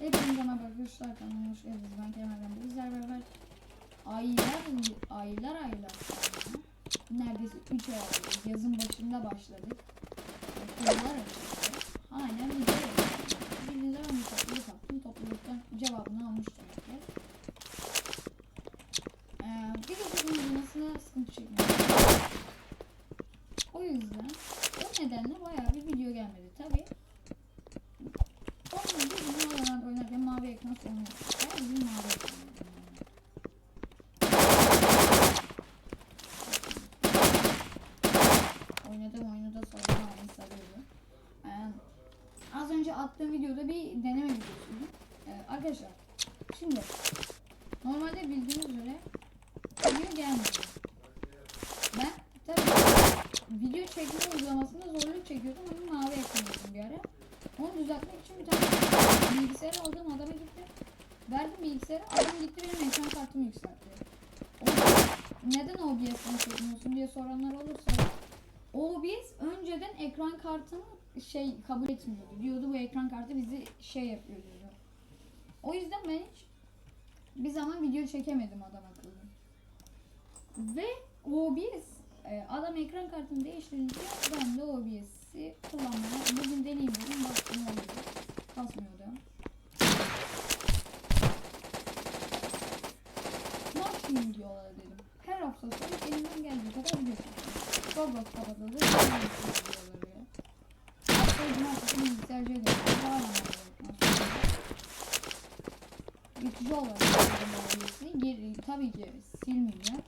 Hepinize merhaba arkadaşlar kanalıma hoş geldiniz. Ben Kemal'den bizler beraber aylar aylar aylar sonra neredeyse 3 ay oldu. Yazın başında başladık. Okullar açıldı. Aynen video yapıyoruz. Bildiğiniz ben bir topluluk yaptım. Topluluktan cevabını almıştım. herkes. Ee, video kullanılmasına sıkıntı çekmiyorum. O yüzden o nedenle bayağı önce attığım videoda bir deneme videosuydu. Ee, arkadaşlar şimdi normalde bildiğiniz üzere video gelmiyor. Ben tabii video çekme uygulamasında zorluk çekiyordum ama mavi ekran dedim bir ara. Onu düzeltmek için bir tane bilgisayar aldım adama gitti. Verdim bilgisayarı adam gitti benim ekran kartımı yükseltti. O, neden OBS'den çekmiyorsun diye soranlar olursa OBS önceden ekran kartını şey kabul etmiyordu. Diyordu bu ekran kartı bizi şey yapıyor diyordu. O yüzden ben hiç bir zaman video çekemedim adam akıllı. Ve OBS e, adam ekran kartını değiştirince ben de OBS'i kullanmaya bugün deneyeyim dedim baktım oldu. Kasmıyordu. Maksimum diyorlar dedim. Her hafta sonu elimden geldiği kadar. Roblox kapatıldı. ya. Haftaya cumartesi bilgisayarcıya dönüyorum. Daha önemli Geçici olarak OBS'i. Geri, tabii ki silmeyeceğim.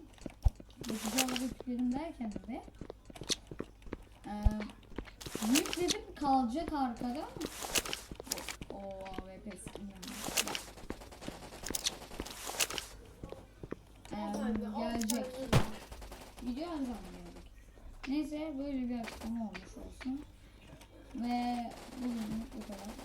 Geçici olarak yükledim derken de eee yükledim kalacak arkada. O AWP skin yani. Eee, gelecek. Video her zaman. Neyse böyle bir açıklama olmuş olsun. Ve bugün bu kadar.